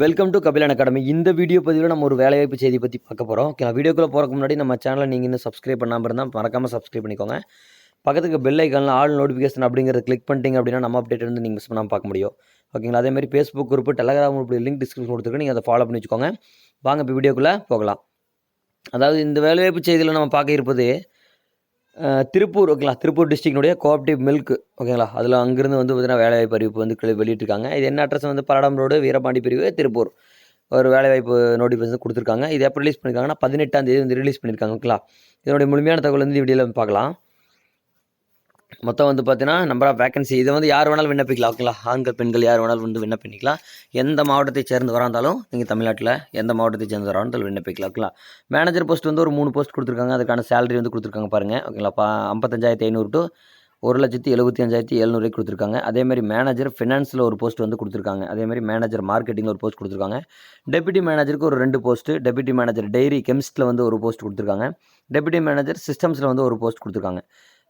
Welcome to Kabilan academy இந்த video பதிவில் நம்ம ஒரு வேலைவாய்ப்பு செய்தி பற்றி பார்க்க போகிறோம் ஓகே வீடியோக்குள்ளே போகிறதுக்கு முன்னாடி நம்ம சேனலை நீங்கள் இன்னும் சப்ஸ்கிரைப் பண்ணாமல் இருந்தால் மறக்காமல் சப்ஸ்கிரைப் பண்ணிக்கோங்க. பக்கத்துக்கு பெல் ஐக்கானில் ஆல் நோட்டிஃபிகேஷன் அப்படிங்கிறத கிளிக் பண்ணிட்டீங்க அப்படின்னா நம்ம அப்டேட் வந்து நீங்கள் மிஸ் பண்ணாமல் பார்க்க முடியும். ஓகேங்களா? அதே மாதிரி Facebook group Telegram group link description கொடுத்துருக்கு. நீங்கள் அதை ஃபாலோ பண்ணி வச்சுக்கோங்க. வாங்க இப்போ வீடியோக்குள்ளே போகலாம். அதாவது இந்த வேலைவாய்ப்பு செய்தியில் நம்ம பார்க்க இருப்பது திருப்பூர் ஓகேங்களா? திருப்பூர் டிஸ்ட்ரிக்னுடைய கோஆப்டிவ் மில்க் ஓகேங்களா? அதில் அங்கேருந்து வந்து பார்த்தீங்கன்னா வேலைவாய்ப்பு அறிவிப்பு வந்து வெளியிட்டிருக்காங்க. இது என்ன அட்ரஸ் வந்து? பல்லடம் ரோடு வீரபாண்டி பிரிவு திருப்பூர். ஒரு வேலைவாய்ப்பு நோட்டிஃபிகேஷன் கொடுத்துருக்காங்க. இது எப்போ ரிலீஸ் பண்ணியிருக்காங்கன்னா பதினெட்டாம் தேதி வந்து ரிலீஸ் பண்ணியிருக்காங்க ஓகேங்களா? இதனுடைய முழுமையான தகவல் வந்து வீடியோவில் பார்க்கலாம். மொத்தம் வந்து பார்த்தீங்கன்னா நம்பர் ஆஃப் வேகன்சி இதை வந்து யார் வேணாலும் விண்ணப்பிக்கலாம் ஓகேங்களா ஆண்கள் பெண்கள் யார் வேணாலும் வந்து விண்ணப்பிக்கலாம். எந்த மாவட்டத்தை சேர்ந்து இருந்தாலும் நீங்கள் தமிழ்நாட்டில் எந்த மாவட்டத்தை சேர்ந்து வராந்தாலும் விண்ணப்பிக்கலாம் ஓகேங்களா மேனேஜர் போஸ்ட் வந்து ஒரு மூணு போஸ்ட் கொடுத்துருக்காங்க. அதுக்கான சேலரி வந்து கொடுத்துருக்காங்க பாருங்கள் ஓகேங்களா பா ஐம்பத்தஞ்சாயிரத்தி ஐநூறு டு ஒரு லட்சத்தி எழுபத்தி அஞ்சாயிரத்தி எழுநூறு கொடுத்துருக்காங்க. அதேமாதிரி மேனேஜர் ஃபினான்ஸில் ஒரு போஸ்ட் வந்து கொடுத்துருக்காங்க. அதேமாதிரி மேனேஜர் மார்க்கெட்டிங்கில் ஒரு போஸ்ட் கொடுத்துருக்காங்க. டெபியூட்டி மேனேஜருக்கு ஒரு ரெண்டு போஸ்ட்டு டெபியூட்டி மேனேஜர் டெய்ரி கெமிஸ்ட்டில் வந்து ஒரு போஸ்ட் கொடுத்துருக்காங்க. டெபியூட்டி மேனேஜர் சிஸ்டம்ஸில் வந்து ஒரு போஸ்ட் கொடுத்துருக்காங்க.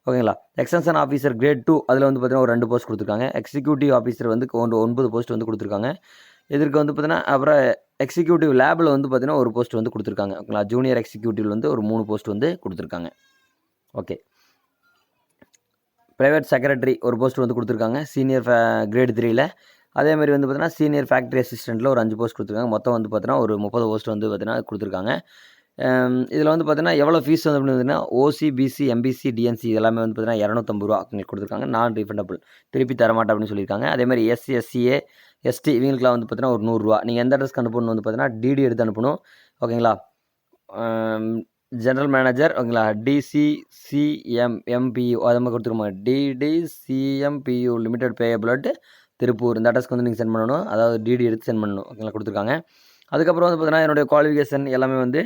ஓகேங்களா? எக்ஸ்டென்ஷன் ஆஃபீஸர் கிரேட் டூ அதில் வந்து பார்த்தீங்கன்னா ஒரு ரெண்டு போஸ்ட் கொடுத்துருக்காங்க. எக்ஸிக்யூட்டிவ் ஆஃபீஸர் வந்து ஒன்று ஒன்பது போஸ்ட் வந்து கொடுத்துருக்காங்க. இதற்கு வந்து பார்த்தீங்கன்னா அப்புறம் எக்ஸிக்யூட்டிவ் லேபில் வந்து பார்த்தீங்கன்னா ஒரு போஸ்ட் வந்து கொடுத்துருக்காங்க. ஓகேங்களா? ஜூனியர் எக்ஸிக்யூட்டிவ் வந்து ஒரு மூணு போஸ்ட் வந்து கொடுத்துருக்காங்க. ஓகே. ப்ரைவேட் செக்ரட்டரி ஒரு போஸ்ட் வந்து கொடுத்துருக்காங்க. சீனியர் கிரேட் த்ரீயில் அதே மாதிரி வந்து பார்த்தீங்கன்னா சீனியர் ஃபேக்ட்ரி அசிஸ்டண்ட்டில் ஒரு அஞ்சு போஸ்ட் கொடுத்துருக்காங்க. மொத்தம் வந்து பார்த்தீங்கன்னா ஒரு முப்பது போஸ்ட் வந்து பார்த்தீங்கன்னா கொடுத்துருக்காங்க. இதில் வந்து பார்த்தீங்கன்னா எவ்வளோ ஃபீஸ் வந்து பார்த்தீங்கன்னா ஓசி பிசி எம்பிசி டிஎன்சி இதெல்லாமே வந்து பார்த்தீங்கன்னா இரநூத்தம்பது ரூபா எங்களுக்கு கொடுத்துருக்காங்க. நான் ரீஃபண்டபிள் திருப்பி தரமாட்டேன் அப்படின்னு சொல்லியிருக்காங்க. அதேமாதிரி எஸ்சி எஸ்சிஏ எஸ்டி இவங்களுக்குலாம் வந்து பார்த்தீங்கன்னா ஒரு நூறுரூவா நீங்கள் எந்த அட்ரஸ்க்கு அனுப்பணும் வந்து பார்த்தீங்கன்னா டிடி எடுத்து அனுப்பணும். ஓகேங்களா? ஜென்ரல் மேனேஜர் ஓகேங்களா? டிசிசிஎம் எம்பியூ அது மாதிரி கொடுத்துருமா டிடிசிஎம்பியூ லிமிடெட் பேயபிளட் திருப்பூர். இந்த அட்ரஸ்க்கு வந்து நீங்கள் சென்ட் பண்ணணும். அதாவது டிடி எடுத்து சென்ட் பண்ணணும். ஓகேங்களா? கொடுத்துருக்காங்க. அதுக்கப்புறம் வந்து பார்த்தீங்கன்னா என்னுடைய குவாலிஃபிகேஷன் எல்லாமே வந்து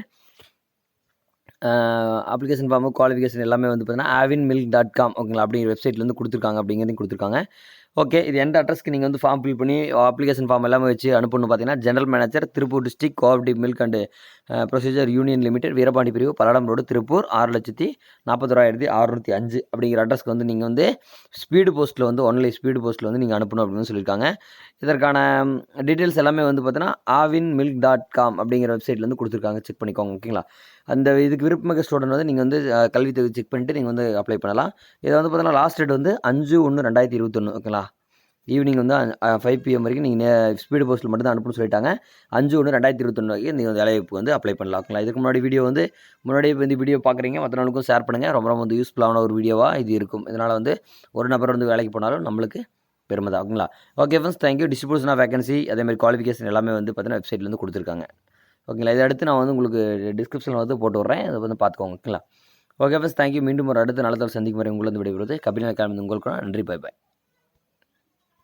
அப்ளிகேஷன் ஃபார்மு குவாலிஃபிகேஷன் எல்லாமே வந்து பார்த்தீங்கன்னா ஆவின் மில்க் டாட் காம் ஓகேங்களா? அப்படிங்கிற வெப்சைட்லேருந்து கொடுத்துருக்காங்க அப்படிங்கிறதையும் கொடுத்துருக்காங்க. ஓகே இது எந்த அட்ரஸ்க்கு நீங்கள் வந்து ஃபார்ம் ஃபில் பண்ணி அப்ளிகேஷன் ஃபார்ம் எல்லாமே வச்சு அனுப்பணும் பார்த்தீங்கன்னா general manager Tiruppur district cooperative milk and producers union limited Veerapandi பிரிவு பல்லடம் ரோடு திருப்பூர் ஆறு லட்சத்தி நாற்பத்தோராயிரத்தி அறுநூற்றி அஞ்சு அப்படிங்கிற அட்ரஸ்க்கு வந்து நீங்கள் வந்து ஸ்பீடு போஸ்ட்டில் வந்து ஒன்லி ஸ்பீடு போஸ்ட்டில் வந்து நீங்கள் அனுப்பணும் அப்படின்னு சொல்லியிருக்காங்க. இதற்கான டீட்டெயில்ஸ் எல்லாமே வந்து பார்த்தீங்கன்னா ஆவின் மில்க் டாட் காம் அப்படிங்கிற வெப்சைட்லேருந்து கொடுத்துருக்காங்க. செக் பண்ணிக்கோங்க ஓகேங்களா? அந்த இதுக்கு விருப்பமிக்க ஸ்டூடெண்ட் வந்து நீங்கள் வந்து கல்வி தகுதி செக் பண்ணிட்டு நீங்கள் வந்து அப்ளை பண்ணலாம். இதை வந்து பார்த்தீங்கன்னா லாஸ்ட் டேட் வந்து அஞ்சு ஒன்று ரெண்டாயிரத்தி இருபத்தொன்று ஓகேங்களா ஈவினிங் வந்து ஃபைவ் பிஎம் வரைக்கும் நீங்கள் ஸ்பீடு போஸ்ட்டில் மட்டும் தான் அனுப்பணும்னு சொல்லிட்டாங்க. அஞ்சு ஒன்று ரெண்டாயிரத்தி இருபத்தொன்று வரைக்கும் நீங்கள் வேலைவாய்ப்பு வந்து அப்ளை பண்ணலாம் ஓகேங்களா இதுக்கு முன்னாடி வீடியோ வந்து முன்னாடியே இப்போ இந்த வீடியோ பார்க்குறீங்க மற்ற நாளுக்கும் ஷேர் பண்ணுங்கள் ரொம்ப ரொம்ப வந்து யூஸ்ஃபுல்லான ஒரு வீடியோவாக இது இருக்கும். இதனால் வந்து ஒரு நபர் வந்து வேலைக்கு போனாலும் நம்மளுக்கு பெருமை தான் ஓகேங்களா okay friends thank you distribution of vacancy அதேமாதிரி குவாலிஃபிகேஷன் எல்லாமே வந்து பார்த்தீங்கன்னா வெப்சைட்லேருந்து கொடுத்துருக்காங்க. ஓகேங்களா? இதை அடுத்து நான் வந்து உங்களுக்கு டிஸ்கிரிப்ஷனில் வந்து போட்டு விட்றேன். அதை வந்து பார்த்துக்கோங்க. ஓகேங்களா? ஓகே ஃபஸ்ட் தேங்க்யூ மீண்டும் ஒரு அடுத்த நல்ல நல்லதால் சந்திக்கும் வரை உங்களுக்கு வந்து விடைபெறுவது கபிலா கிளம்பி உங்களுக்கு நன்றி. பாய் பாய்